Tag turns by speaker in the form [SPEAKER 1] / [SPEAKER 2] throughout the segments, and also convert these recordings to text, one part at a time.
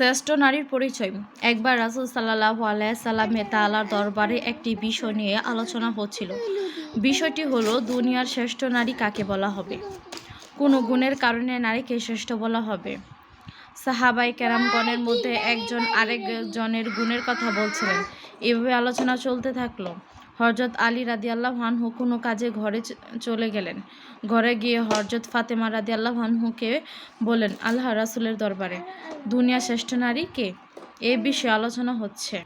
[SPEAKER 1] শ্রেষ্ঠ নারীর পরিচয়। একবার রাসুল সাল্লাহ আলাইসাল্লামে তালার দরবারে একটি বিষয় নিয়ে আলোচনা হচ্ছিল। বিষয়টি হলো, দুনিয়ার শ্রেষ্ঠ নারী কাকে বলা হবে? কোন গুণের কারণে নারীকে শ্রেষ্ঠ বলা হবে? সাহাবাই কেরামগণের মধ্যে একজন আরেকজনের গুণের কথা বলছিলেন। এভাবে আলোচনা চলতে থাকল। হরজত আলী রাদিয়াল্লাহ আল্লাহানহু কোনো কাজে ঘরে চলে গেলেন। ঘরে গিয়ে হরজত ফাতেমা রাদিয়াল্লাহ আল্লাহানহুকে বলেন আল্লাহ রাসুলের দরবারে দুনিয়া শ্রেষ্ঠ নারী কে? এ বিষয়ে আলোচনা হচ্ছে।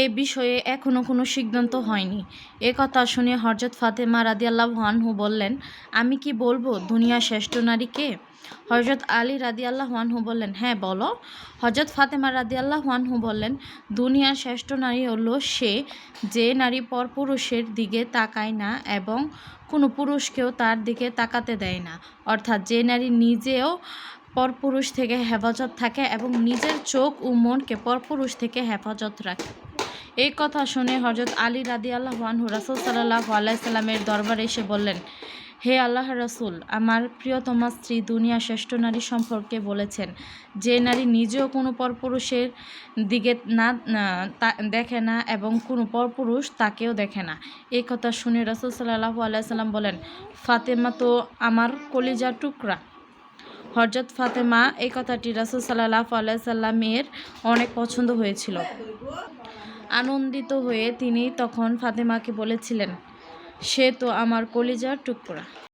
[SPEAKER 1] এই বিষয়ে এখনও কোনো সিদ্ধান্ত হয়নি। এ কথা শুনে হরজত ফাতেমা রাদিয়াল্লাহ আনহু বললেন, আমি কি বলব, দুনিয়া শ্রেষ্ঠ নারী কে হজরত আলী রাদিয়াল্লাহ আনহু বললেন হ্যাঁ বলো। হজরত ফাতেমা রাদিয়াল্লাহ আনহু বললেন দুনিয়ার শ্রেষ্ঠ নারী হলো সে যে নারী পরপুরুষের দিকে তাকায় না এবং কোনো পুরুষকেও তার দিকে তাকাতে দেয় না। অর্থাৎ যে নারী নিজেও পরপুরুষ থেকে হেফাজত থাকে এবং নিজের চোখ ও মনকে পরপুরুষ থেকে হেফাজত রাখে। এই কথা শুনে হজরত আলী রাদি আল্লাহ আনহু রাসুল সাল্লাহ আলাইসাল্লামের দরবারে এসে বললেন, হে আল্লাহ রসুল, আমার প্রিয়তমা স্ত্রী দুনিয়া শ্রেষ্ঠ নারী সম্পর্কে বলেছেন, যে নারী নিজেও কোনো পরপুরুষের দিকে না দেখে না এবং কোনো পরপুরুষ তাকেও দেখে না। এই কথা শুনে রাসুল সাল্লাহ আলাইসাল্লাম বলেন, ফাতেমা তো আমার কলিজা টুকরা। হরজত ফাতেমা এই কথাটি রাসুল সাল্লাহ আলাইসাল্লামের অনেক পছন্দ হয়েছিল। আনন্দিত হয়ে তিনি তখন ফাতেমাকে বলেছিলেন সে তো আমার কলিজার টুকরা।